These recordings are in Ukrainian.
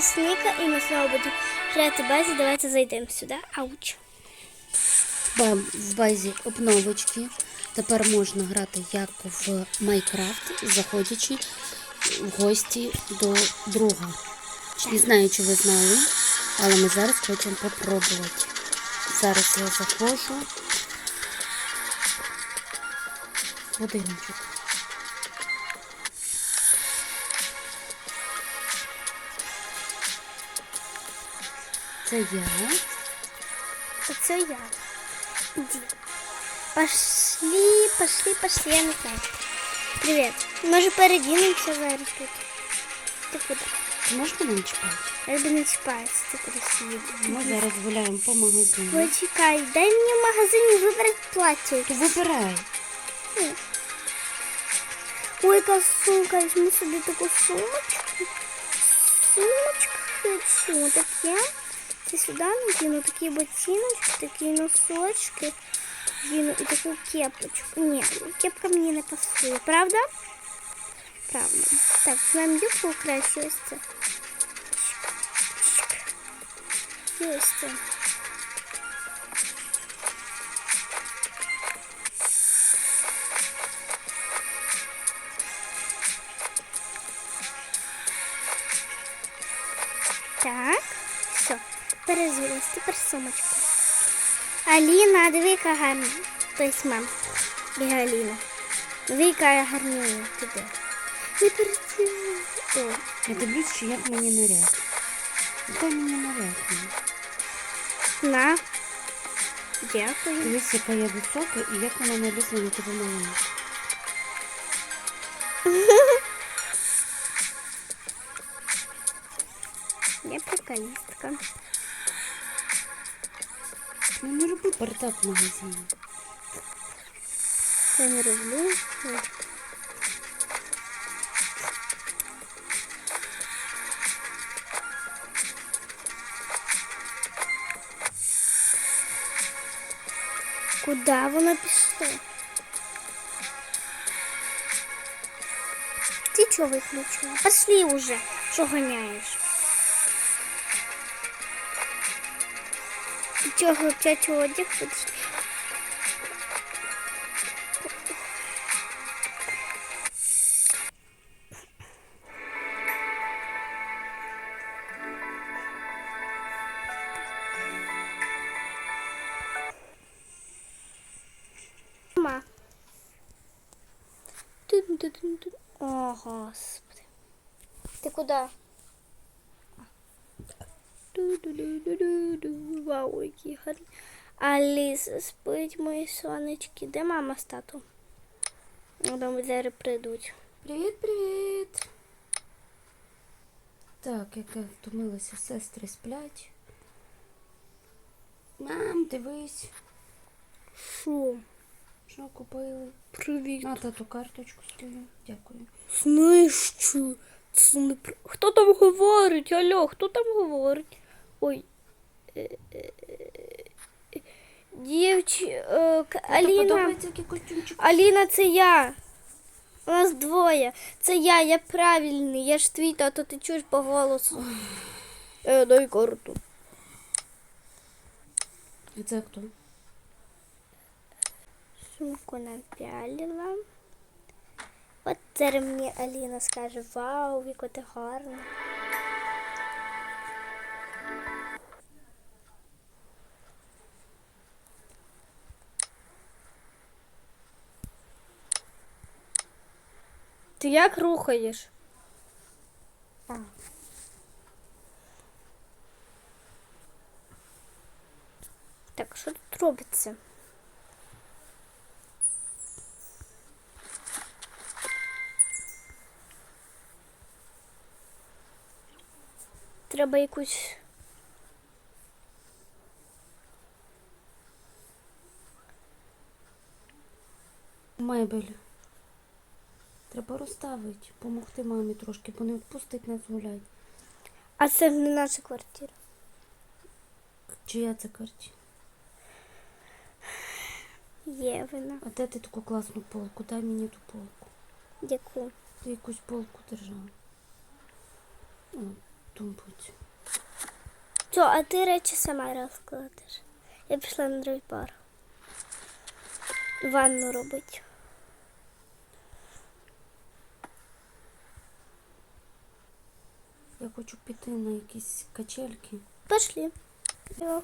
лісника і ми знову будемо грати базі. Давайте зайдемо сюди. Ауч. В базі обновочки. Тепер можна грати як в Майнкрафт, заходячи в гості до друга. Не знаю, чи ви знали, але ми зараз хочемо попробувати. Зараз я заходжу. Будиночок. Це я. Оце я. Іди. Пошли, пошли, пошли, я не знаю. Привіт. Може передінемося зараз тут? Ти куди? Можна нам чекати? Я би не чіпається, ти куди сидіти. Ми зараз гуляємо по магазину. Почекай, дай мені в магазині вибрати плаття. То вибирай. Ой, яка сумка, візьму собі таку сумочку. Сумочку хочу. Таке. Це сюди надіну такі ботиночки, такі носочки. Діну і таку кепочку. Ні, кепка мені не пасує, правда? Правда. Так, нам юбку краще ось сумочку. Аліна, диви, яка гарна. Тобто мам, біга Аліна. Диви, яка гарнюня тебе. Не перецілуй. О, Я дивлюсь, що як мені наряд. Який мені наряд? на. Дякую. Дивись, яка я висока і як вона налізла на тебе маленька. Я приколістка. Ну не роби бардак в магазині. Я не роблю. Ой. Куди вона пішла? Ти чого виключила? Пошли уже, що ганяєш? Чого хлопчачий одяг? Мама. О, господи. Ти куди? Вау, які гарні. Аліса спить, мої сонечки. Де мама з татом? Ну, зараз прийдуть. Привіт, привіт. Так, яка втомилася, сестри сплять. Мам, дивись, Шо? що купили. Привіт. На тату карточку свою. Дякую. Знаєш що? Це не. Хто там говорить? Алло, хто там говорить? Ой. Е, е, е, Тато, Аліна. Аліна, це я. У нас двоє. Це я, я правильний. Я ж твій тато, ти чуєш по голосу. Е, дай карту. А це хто? Сумку напялила. От зараз мені Аліна скаже, вау, Віко, ти гарна. Як рухаєш? А. Так, що тут робиться? Треба якусь. Мебель. Треба розставити, допомогти мамі трошки, бо не відпустить нас гулять. А це не наша квартира. Чия це картина? Є вона. А де ти таку класну полку? Дай мені ту полку. Яку? Ти якусь полку держав. О. Все, а ти речі сама розкладеш. Я пішла на другий пар. Ванну робити. Я хочу піти на якісь качельки. Пошли. Йо.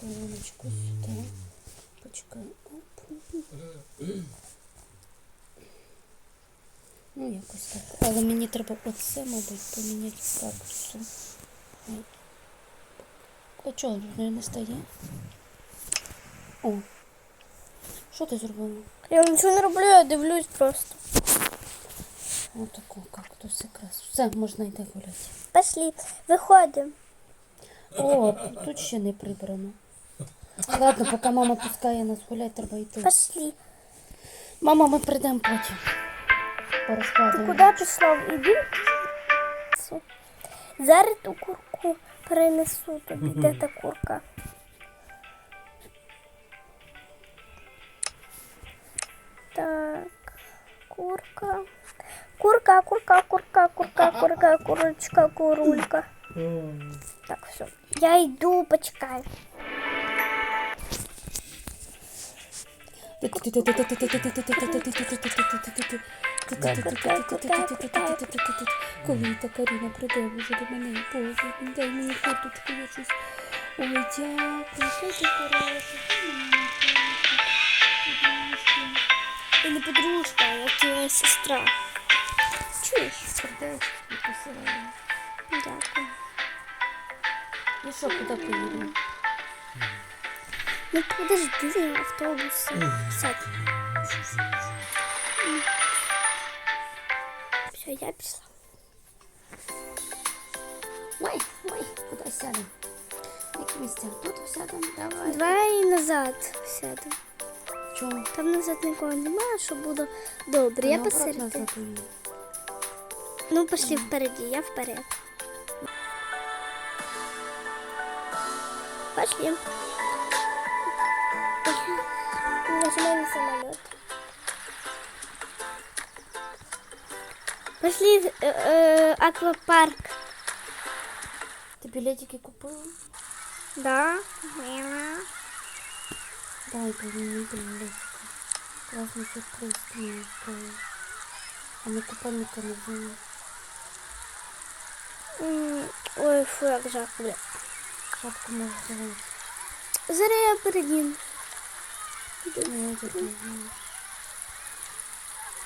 Колоночку сюди. Почекай. Оп. Ну, якось так. Але мені треба оце, мабуть, поміняти кактусом. Ой. А чого тут не стає? О. Що ти зробила? Я нічого не роблю, я дивлюсь просто. Отаку кактус якраз. Все, можна йти гуляти. Пошли, виходимо. О, тут ще не прибрано. Ладно, поки мама пускає нас гуляти, треба йти. Пошли. Мама, ми прийдемо потім. Ти Порозкладемо. куди пішла? Іди. Зараз ту курку перенесу тобі, де та курка. Так, курка. Курка, курка, курка, курка, курка, курочка, курулька. Так, все. Я йду, почекай. Коли та Каріна прийде вже до мене, Боже, дай мені курточку, я щось. Ой, дякую, ти хороша. Я не подружка, я твоя сестра. Чуєш? Сердечко. Дякую. Ну що, куди поїдемо? Ну подожди, автобус. Сядь. Все, я пішла. Ой, ой, куди сядемо? Які місця? Тут сядемо, давай. Давай назад сядемо. Чому? Там назад нікого немає, щоб було добре. Я посередині. Назад поїдемо. Ну, пошли впереді, я вперед. Пошли. Нажимай на самолет. Пошли в э, э, аквапарк. Ти білетики купила? Да. Мила. Дай мені білетики. Класний сюрприз ти мені устроїв. А ми купальника не взяли. М, Ой, фу, як жарко, бля. Шапку можеш взяти. Зараз я передім. Ну, я тут не знаю.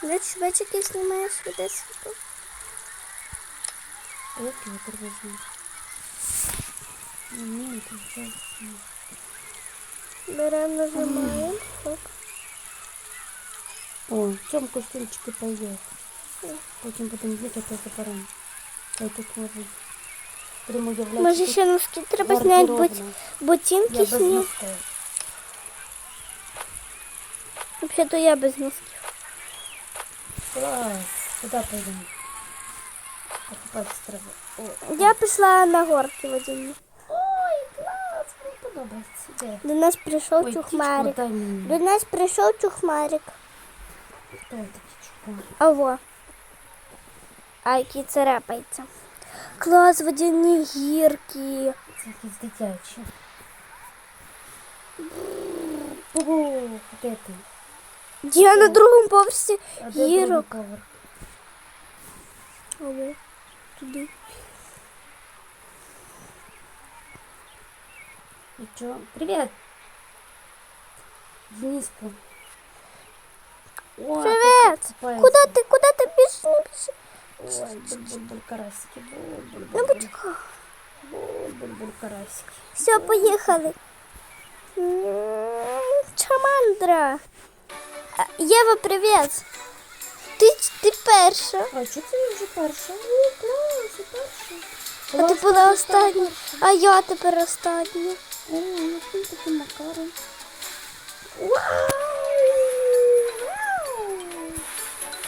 Бачиш, бачиш, який знімаєш воде світло? А як його привезли? Ні, тут вже. Беремо, нажимаємо. Хоп. О, в цьому костюмчику пойдет. Потім будемо їхати заберемо. Я тут можу. Будемо уявляти. Може ще носки треба зняти, гардеробна. ботинки зняти. носків. Взагалі-то я без носків. Клас. Куди пойдемо? Покупатися треба. О, Я пішла на горки водяні. Ой, клас, мені подобається. Де? До нас прийшов Ой, чухмарик. птичку дай мені. До нас прийшов чухмарик. Такий чухмар? Аво. А який царапається. Клас, водяні гірки. Це якісь дитячі. Ого, де ти? Я на другому поверсі А де другий гірок. поверх? Аво. Туди. І чо? Привіт! Дениску. О, Привіт! тут купається. Куди ти, куди ти біжиш? Не біжи. Ой, буль-буль-буль карасики, буль-буль-буль. Ну. Буль-буль-буль карасики. Все, поїхали. Чамандра. Єва, привіт. Ти, ти перша. А це я вже перша? О, клас, я перша. А ти була остання. А я тепер остання. О, ну ти такий макарон.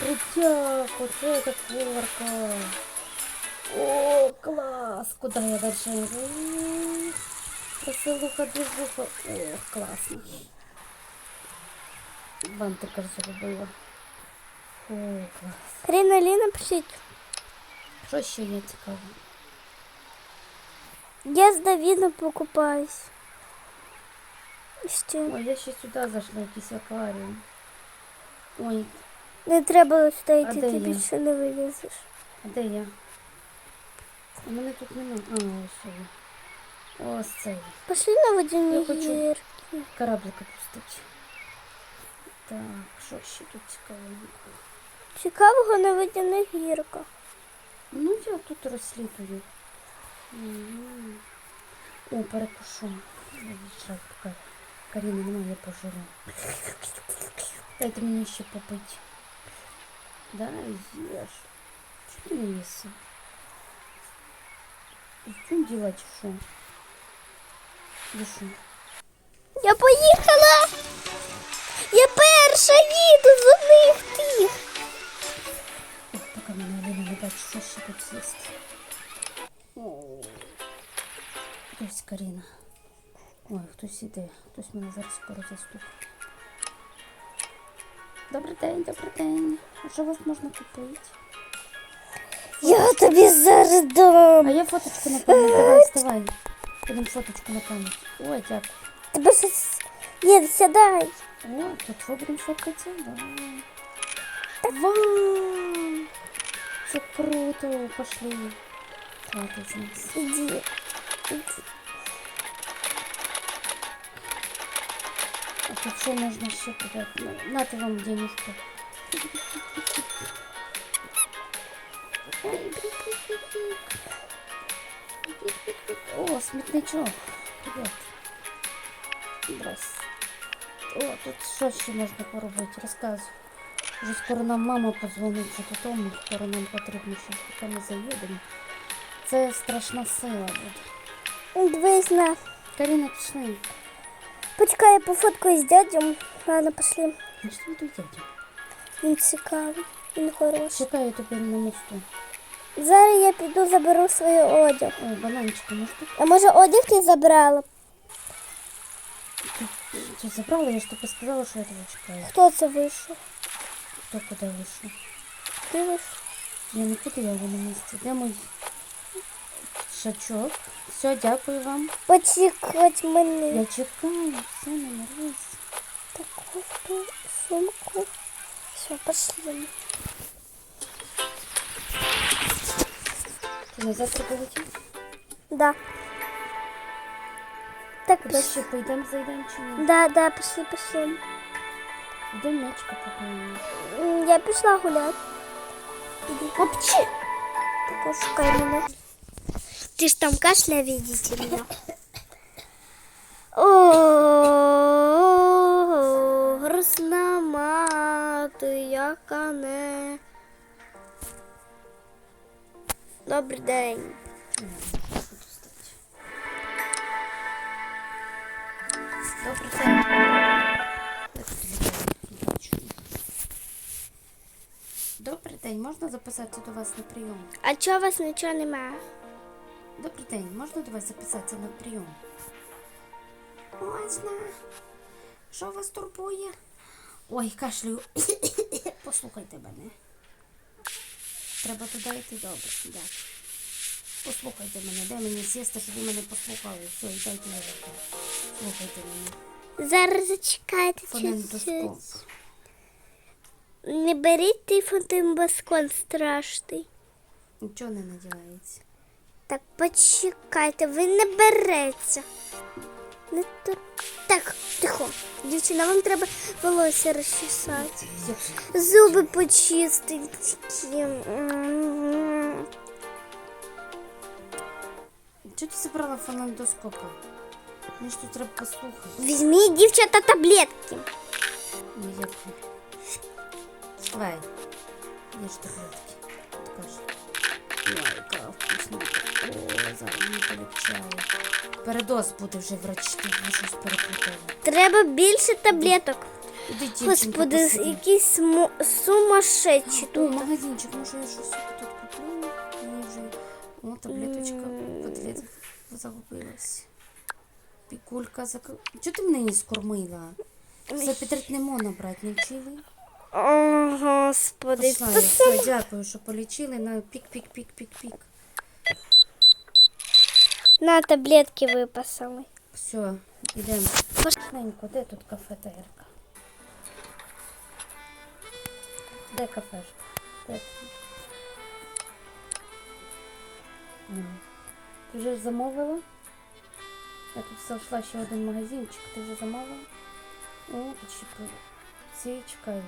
Крутяк, оце так варка. О, клас! Куда я дальше? Красивуха, движуха. О, класно. Бантика зробила. О, клас. Каріна Ліна, пишіть. Що ще є цікаво? Я з Давідом покупаюсь. Ще. Ой, я ще сюди зайшла, якийсь акваріум. Ой, Не треба де ти більше не вилізеш. а де я? У мене тут немає. А, ось я. Ось цей. Пошли на водяні Я хочу. гірки. Кораблика пустить. Так, що ще тут цікавенько? Цікавого на водяних гірках. Ну, я тут розслідую. О, перекушу. Жаль, така. Каріна немає, я пожиру. Дайте мені ще попити. Да, не їси? І в чому діла, чи що? Я поїхала! Я перша їду з одних тих. Поки мене не бачить, що ще тут з'їсти. О, Ось Каріна. Ой, хтось іде. Хтось мене зараз скоро застукає. Добрий день, добрий день. А що у вас можна купити? Я тобі зараз дам. А я фоточку на пам'ять. Давай, вставай. Будемо фоточку на пам'ять. Ой, дякую. Тебе щось... Ні, сідай. О, тут ви будемо фоткатися? Да. Вау! Це круто, пошли. Хватить з нас. Тут що можна ще подати? Ну, вам денежку. О, смітничок. Привіт. Здрасте. О, тут що ще можна поробити? Розказуй. Вже скоро нам мама позвонить що додому, скоро нам потрібно щось, поки ми заїдемо. Це страшна сила буде. Дивись на. Каріна, пішли. Почекай, я пофоткаю з дядем. Ладно, пошли. Ну що тут їдемо? Він цікавий. Він хороший. Чекаю тебе на мосту. Зараз я піду заберу свій одяг. Ой, бананчики, може ти, А може одяг ти забрала? ти, ти забрала? Я ж тобі сказала, що я тебе чекаю. Хто це вийшов? Хто куди вийшов? Ти вийшов? Я не куди я вже на місці. Де мій шачок? Все, дякую вам. Почекать мене. Я чекаю, все, не нервуйся. Таку ту сумку. Все, пошли. Ти на завтра полетів? Да. Так, Куди пошли. ще поїдемо, зайдемо чи ні? Да, да, пошли, пошли. Де м'ячка погаємо? М, Я пішла гуляти. Опчи! Так, шукай мене. Ти ж там кашля, видите меня. О, грустна мати, яка не. Добрий день. Добрий день. Добрий день, можна записатися до вас на прийом? А чого у вас нічого немає? Добрий день, можна до вас записатися на прийом? Можна. Що вас турбує? Ой, кашлю. Послухайте мене. Треба туди йти добре. Да. Послухайте мене, дай мені сісти, щоб ви мене послухали. Все, і дайте руку. Слухайте мене. Зараз зачекайте Фонендоскоп. Не беріть той фотоімбаскон страшний. Нічого не надівається. Так, почекайте, ви не береться. Не то... Так, тихо. Дівчина, вам треба волосся розчесати. Зуби почистити. Чого ти забрала фонендоскопа? Мені ж тут треба послухати. Візьміть, дівчата, таблетки. Ну, дякую. Давай. Ешь таблетки. Откажи. Яка вкусна. О, зараз мені полегчало. Передоз буде вже врач, ти вже щось переплутала. Треба більше таблеток. Іди, дівчинка, Господи, посиди. якісь смо- сумасшедші О, тут. магазинчик, може я щось собі тут куплю? Мені вже... О, таблеточка котлет загубилась. Пікулька зак... Чого ти мене не скормила? Це Петрит не можна брати, не вчили? О, Господи. Все, дякую, що полічили на пік-пік-пік-пік-пік. На таблетки випасали. Все, йдемо. Пошненько, де тут кафетерка? Де кафешка? Де? Ти вже замовила? Я тут зайшла ще один магазинчик. Ти вже замовила? О, почепили. Всі чекають.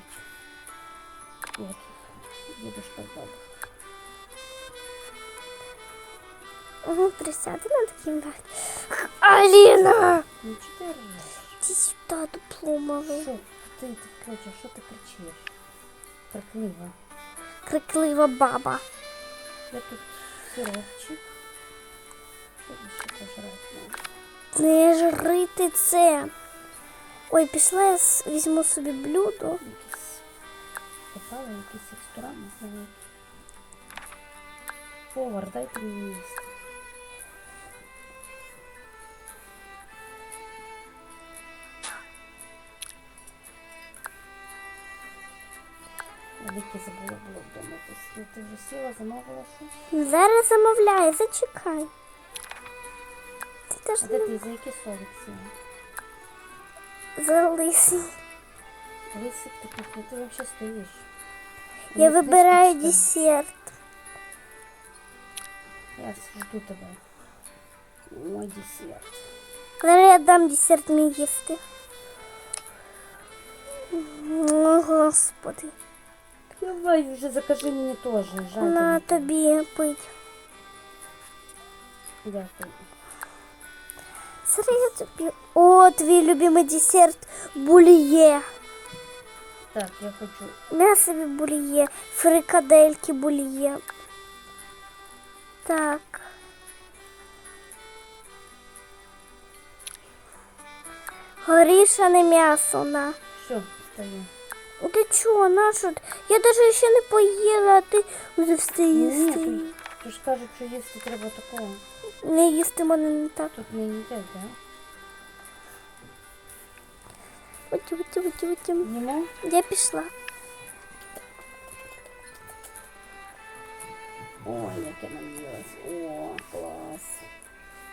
Яких? Дідушка з бабушкою. Угу, присяду на таким бак. Аліна! Ну чого ти ржеш? Ти сюди дупломовий. Що ти, ти коротше, що ти кричиш? Приклива. Криклива баба. Я тут сиропчик. Що ще пожрати? Не жрити це. Ой, пішла я візьму собі блюдо. Якісь попали, якісь ресторани, не знаю. Повар, дайте мені їсти. Я Ліки забула було вдома. Ти, ти вже сіла, замовила щось? Зараз замовляй, зачекай. Ти теж А де ти за які соли сіла? залисий. Лисик ти кухня, ти взагалі стоїш. Я Мені вибираю книжки читати. десерт. Я жду тебе. Мой десерт. Зараз я дам десерт мій їсти. О, Господи. Давай вже закажи мені теж. Жаль. На тобі. тобі пить. Дякую. Зараз я тобі. О, твій любимий десерт бульє. Так, я хочу. На собі бульє. Фрикадельки бульє. Так. Горішане м'ясо на. Що стою? Ну Ти чого, на що? Я навіть ще не поїла, а ти вже все Ні, їсти. ти, ти ж кажуть, що їсти треба такого. Не їсти мене не так. Тут не їдять, да? Оті, оті, оті, оті. Їмо? Я пішла. Ой, як я наїлась. О, клас.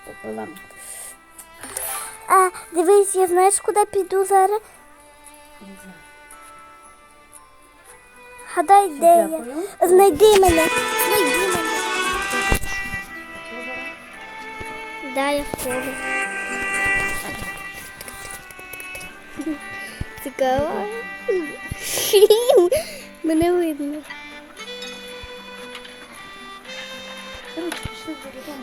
Попила. А, дивись, я знаєш, куди піду зараз? Гадай, де я. Знайди мене. Знайди мене. Да, я в полі. Цікаво. Мене видно.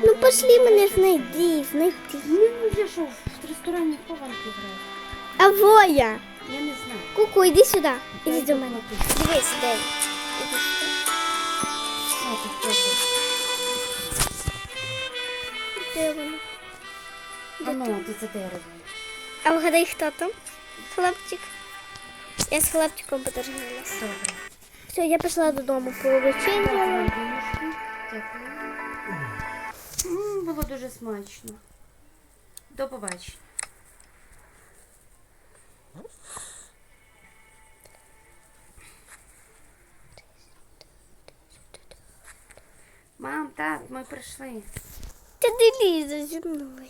Ну пошли мене знайди, знайди. Ну, я що, в ресторані хованки граю? А воя. Я не знаю. Куку, іди сюди. Іди до мене. Дивись, де. Іди тут теж. Де вона? А ну, ти за дерево. А вгадай, хто там? Хлопчик. Я з хлопчиком подружилася. Добре. Все, я пішла додому повечеряла. Дякую. Було дуже смачно. До побачення. Мам, так, ми прийшли. Та не ліза зі мною.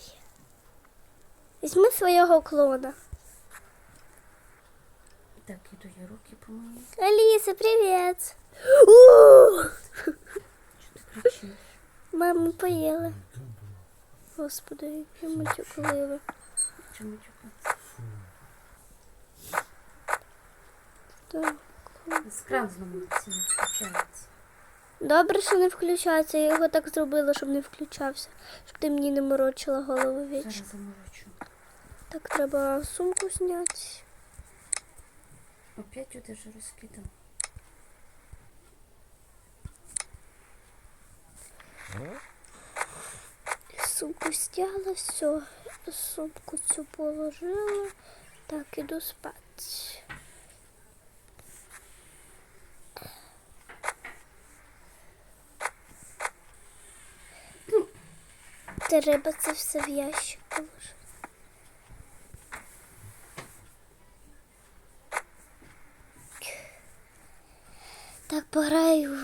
Візьми свого клона. Так, іду я руки помию. Алиса, привет. Що ти кричиш? Мама поела. Господи, я матюкливо. Чому чекати? Так. З кран не включається. Добре, що не включається. Я його так зробила, щоб не включався. Щоб ти мені не морочила голову вічно. Зараз заморочу. Так треба сумку зняти. Опять у даже розкидав. Сумку стяла, все. Сумку цю положила. Так, іду спати. Треба це все в ящик положити. пограю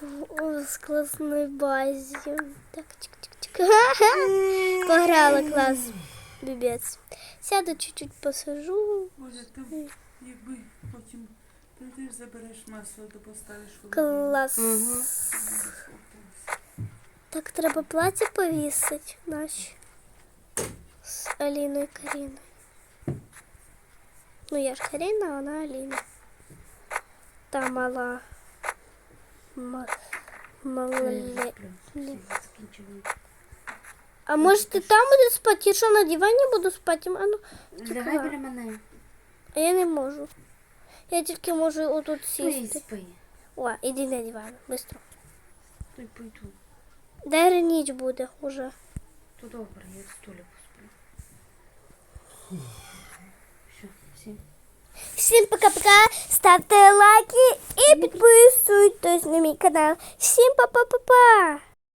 в, в, в складной базі. Так, тик-тик-тик. Пограла клас. Бібець. Сяду чуть-чуть посажу. Може, ти якби потім прийдеш, забереш масло, то поставиш в холодильник. Клас. Угу. Так треба плаття повісити наші. З Аліною і Каріною. Ну, я ж Каріна, а вона Аліна. Та мала. Ма... Малоле... А може ти там будеш спати? Я що на дивані буду спати? А, ну, Лягай біля мене. а я не можу. Я тільки можу отут Спи, сісти. спи. О, іди на диван, швидко. Тут пойду. Дай ніч буде уже. То добре, я в стулі посплю. Всім пока-пока, ставте лайки і підписуйтесь на мій канал. Всім па-па-па-па!